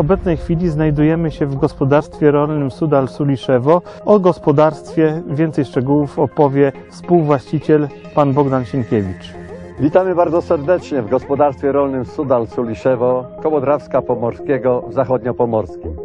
obecnej chwili znajdujemy się w gospodarstwie rolnym Sudal Suliszewo. O gospodarstwie więcej szczegółów opowie współwłaściciel pan Bogdan Sienkiewicz. Witamy bardzo serdecznie w gospodarstwie rolnym Sudal Suliszewo, koło Drawska Pomorskiego w zachodniopomorskim.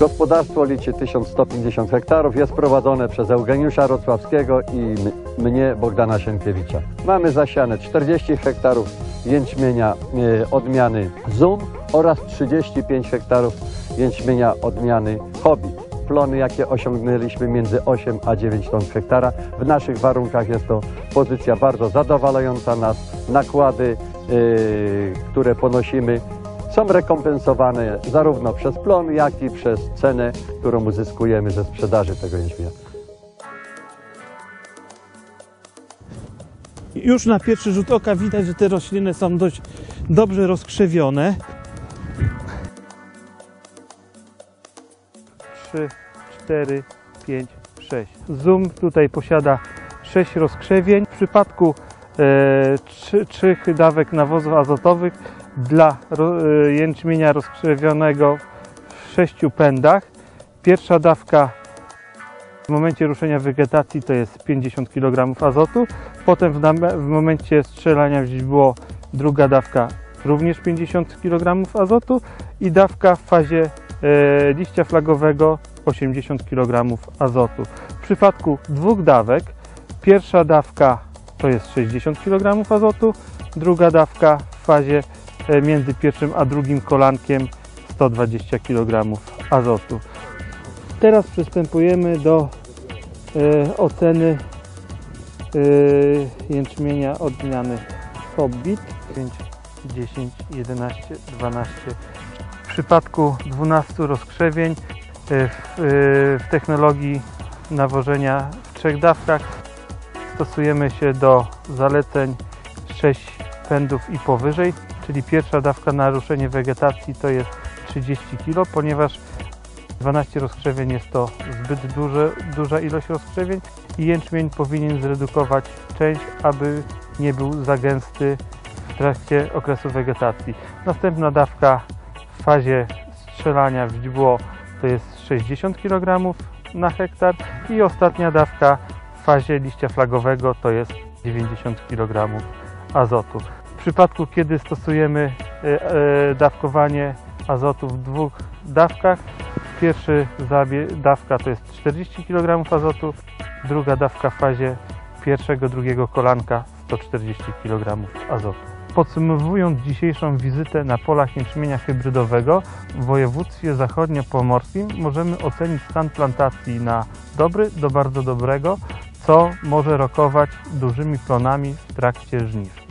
Gospodarstwo liczy 1150 hektarów, jest prowadzone przez Eugeniusza Rocławskiego i mnie, Bogdana Sienkiewicza. Mamy zasiane 40 hektarów jęczmienia e, odmiany ZUM oraz 35 hektarów jęczmienia odmiany Hobbit. Plony, jakie osiągnęliśmy między 8 a 9 ton hektara. W naszych warunkach jest to pozycja bardzo zadowalająca nas. Nakłady, yy, które ponosimy, są rekompensowane zarówno przez plon, jak i przez cenę, którą uzyskujemy ze sprzedaży tego jęczmienia. Już na pierwszy rzut oka widać, że te rośliny są dość dobrze rozkrzewione. 3, 4, 5, 6. Zoom tutaj posiada 6 rozkrzewień. W przypadku e, trzy, trzech dawek nawozów azotowych dla e, jęczmienia rozkrzewionego w 6 pędach. Pierwsza dawka w momencie ruszenia wegetacji to jest 50 kg azotu. Potem w, w momencie strzelania w źdźbło druga dawka również 50 kg azotu i dawka w fazie e, liścia flagowego 80 kg azotu. W przypadku dwóch dawek pierwsza dawka to jest 60 kg azotu, druga dawka w fazie e, między pierwszym a drugim kolankiem 120 kg azotu. Teraz przystępujemy do e, oceny e, jęczmienia odmiany Hobbit 5, 10, 11, 12. W przypadku 12 rozkrzewień e, w, w technologii nawożenia w trzech dawkach stosujemy się do zaleceń 6 pędów i powyżej, czyli pierwsza dawka na ruszenie wegetacji to jest 30 kg, ponieważ 12 rozkrzewień jest to zbyt duże, duża ilość rozkrzewień i jęczmień powinien zredukować część, aby nie był za gęsty w trakcie okresu wegetacji. Następna dawka w fazie strzelania w źdźbło to jest 60 kg na hektar i ostatnia dawka w fazie liścia flagowego to jest 90 kg azotu. W przypadku kiedy stosujemy e, e, dawkowanie azotu w dwóch dawkach, Pierwszy dawka to jest 40 kg azotu, druga dawka w fazie pierwszego, drugiego kolanka 140 kg azotu. Podsumowując dzisiejszą wizytę na polach jęczmienia hybrydowego w województwie zachodniopomorskim możemy ocenić stan plantacji na dobry do bardzo dobrego, co może rokować dużymi plonami w trakcie żniw.